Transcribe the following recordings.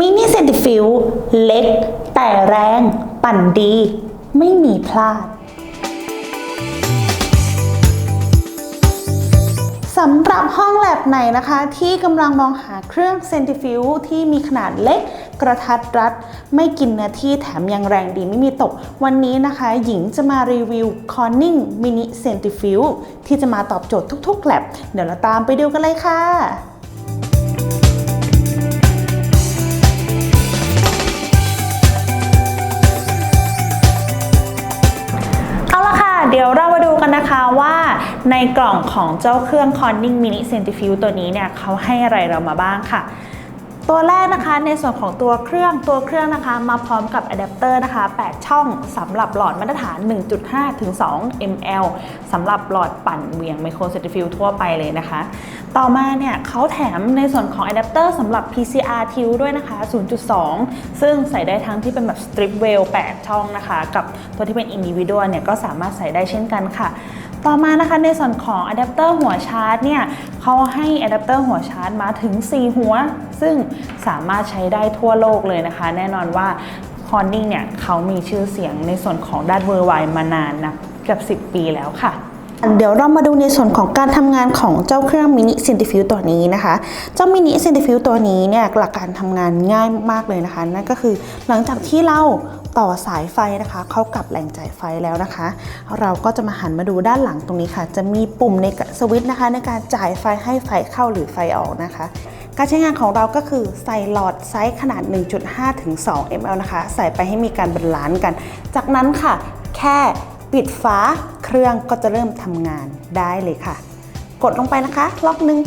มินิเซนติฟิวเล็ก แต่แรง ปั่นดี ไม่มีพลาดสำหรับห้องแลบไหนนะคะ ที่กำลังมองหาเครื่องเซนติฟิวที่มีขนาดเล็กกระทัดรัด ไม่กินเนื้อที่แถมยังแรงดีไม่มีตก วันนี้นะคะ หญิงจะมารีวิว Corning Mini Centrifuge ที่จะมาตอบโจทย์ทุกๆแลบเดี๋ยวเราตามไปดูกันเลยค่ะ กันนะคะว่าในกล่องของเจ้าเครื่อง Corning Mini Centrifuge ตัวนี้เนี่ยเขาให้อะไรเรามาบ้างค่ะ ตัวแรกนะคะในส่วนของตัวเครื่องตัวเครื่องนะคะ มาพร้อมกับอะแดปเตอร์นะคะ 8 ช่องสำหรับหลอดมาตรฐาน 1.5 ถึง 2 ml สำหรับหลอดปั่นเหวี่ยงไมโครเซติฟิวทั่วไปเลยนะคะ ต่อมาเนี่ยเขาแถมในส่วนของอะแดปเตอร์สำหรับ PCR ทิวด้วยนะคะ 0.2 ซึ่งใส่ได้ทั้งที่เป็นแบบ strip well 8ช่องนะคะ กับตัวที่เป็น individual เนี่ยก็สามารถใส่ได้เช่นกันค่ะ ต่อมานะคะในส่วนของอะแดปเตอร์หัวชาร์จเนี่ยเขาให้อะแดปเตอร์หัวชาร์จมาถึง 4 หัว ซึ่งสามารถใช้ได้ทั่วโลกเลยนะคะ แน่นอนว่าฮอนนิงเนี่ยเขามีชื่อเสียงในส่วนของด้านเวอร์ไวมานานนะเกือบ 10 ปีแล้วค่ะ เดี๋ยวเรามาดูในส่วนของการทำงานของเจ้าเครื่องมินิเซนติฟิวตัวนี้นะคะ เจ้ามินิเซนติฟิวตัวนี้เนี่ยหลักการทำงานง่ายมากเลยนะคะ นั่นก็คือหลังจากที่เราต่อสายไฟนะคะ เข้ากับแหล่งจ่ายไฟแล้วนะคะ เราก็จะมาหันมาดูด้านหลังตรงนี้ค่ะ จะมีปุ่มในสวิตช์นะคะ ในการจ่ายไฟให้ไฟเข้าหรือไฟออกนะคะการใช้งานของเราก็คือใส่หลอดไซส์ขนาด 1.5 ถึง 2 ml นะคะ ใส่ไปให้มีการบรรลานซ์กัน จากนั้นค่ะ แค่ ปิดฝาเครื่องก็จะเริ่มทำงานได้เลยค่ะ กดลงไปนะคะ ล็อกหนึ่ง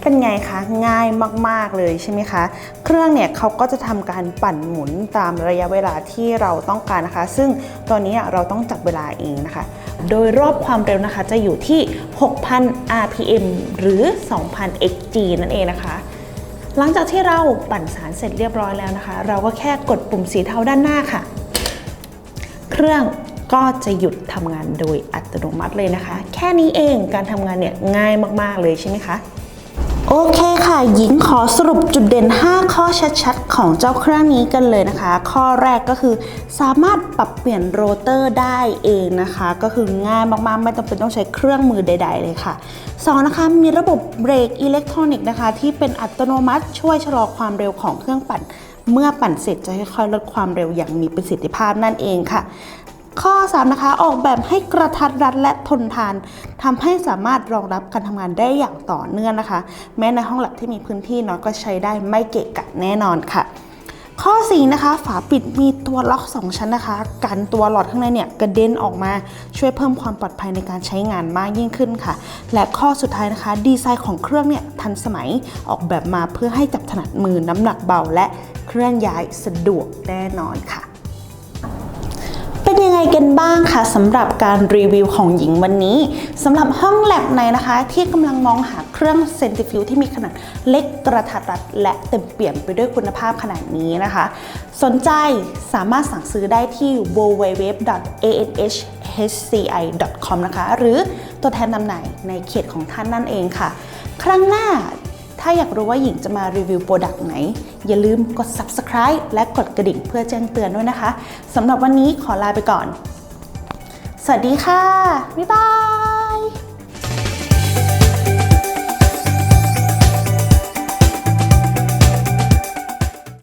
เป็นไงคะง่ายมากๆเลยใช่ไหมคะ เครื่องเนี่ยเขาก็จะทำการปั่นหมุนตามระยะเวลาที่เราต้องการนะคะ ซึ่งตัวนี้เราต้องจับเวลาเองนะคะ โดยรอบความเร็วนะคะจะอยู่ที่ 6,000 rpm หรือ 2,000 xg นั่นเองนะคะหลังจากที่เราปั่นสารเสร็จเรียบร้อยแล้วนะคะ เราก็แค่กดปุ่มสีเทาด้านหน้าค่ะ เครื่องก็จะหยุดทำงานโดยอัตโนมัติเลยนะคะ แค่นี้เองการทำงานเนี่ยง่ายมากๆเลยใช่ไหมคะโอเคค่ะ หญิงขอสรุปจุดเด่น 5 ข้อชัดๆ ของเจ้าเครื่องนี้กันเลยนะคะ ข้อแรกก็คือสามารถปรับเปลี่ยนโรเตอร์ได้เองนะคะ ก็คือง่ายมากๆ ไม่จำเป็นต้องใช้เครื่องมือใด ๆ เลยค่ะ 2. นะคะ มีระบบเบรกอิเล็กทรอนิกส์นะคะ ที่เป็นอัตโนมัติช่วยชะลอความเร็วของเครื่องปั่น เมื่อปั่นเสร็จจะค่อยๆลดความเร็วอย่างมีประสิทธิภาพนั่นเองค่ะ ข้อ 3 นะคะ ออกแบบให้กระทัดรัดและทนทานทำให้สามารถรองรับการทำงานได้อย่างต่อเนื่องนะคะ แม้ในห้องแลบที่มีพื้นที่น้อยก็ใช้ได้ไม่เกะกะแน่นอนค่ะ ข้อ4นะคะฝาปิดมีตัวล็อก 2 ชั้นนะคะ กันตัวหลอดข้างในเนี่ยกระเด็นออกมาช่วยเพิ่มความปลอดภัยในการใช้งานมากยิ่งขึ้นค่ะ และข้อสุดท้ายนะคะ ดีไซน์ของเครื่องเนี่ยทันสมัยออกแบบมาเพื่อให้จับถนัดมือน้ำหนักเบาและเคลื่อนย้ายสะดวกแน่นอนค่ะ เป็นยังไงกันบ้างคะสำหรับการรีวิวของหญิงวันนี้สำหรับห้องแลบในนะคะ ที่กำลังมองหาเครื่องเซนติฟิวที่มีขนาดเล็กกระทัดรัด และเต็มเปี่ยมไปด้วยคุณภาพขนาดนี้นะคะ สนใจสามารถสั่งซื้อได้ที่ www.anhsci.com นะคะ หรือตัวแทนจำหน่ายในเขตของท่านนั่นเองค่ะ ครั้งหน้า ถ้าอยากรู้ว่าหญิงจะมารีวิวโปรดักต์ไหน อย่าลืมกด subscribe และกดกระดิ่งเพื่อแจ้งเตือนด้วยนะคะสำหรับวันนี้ขอลาไปก่อน สวัสดีค่ะ บ๊ายบาย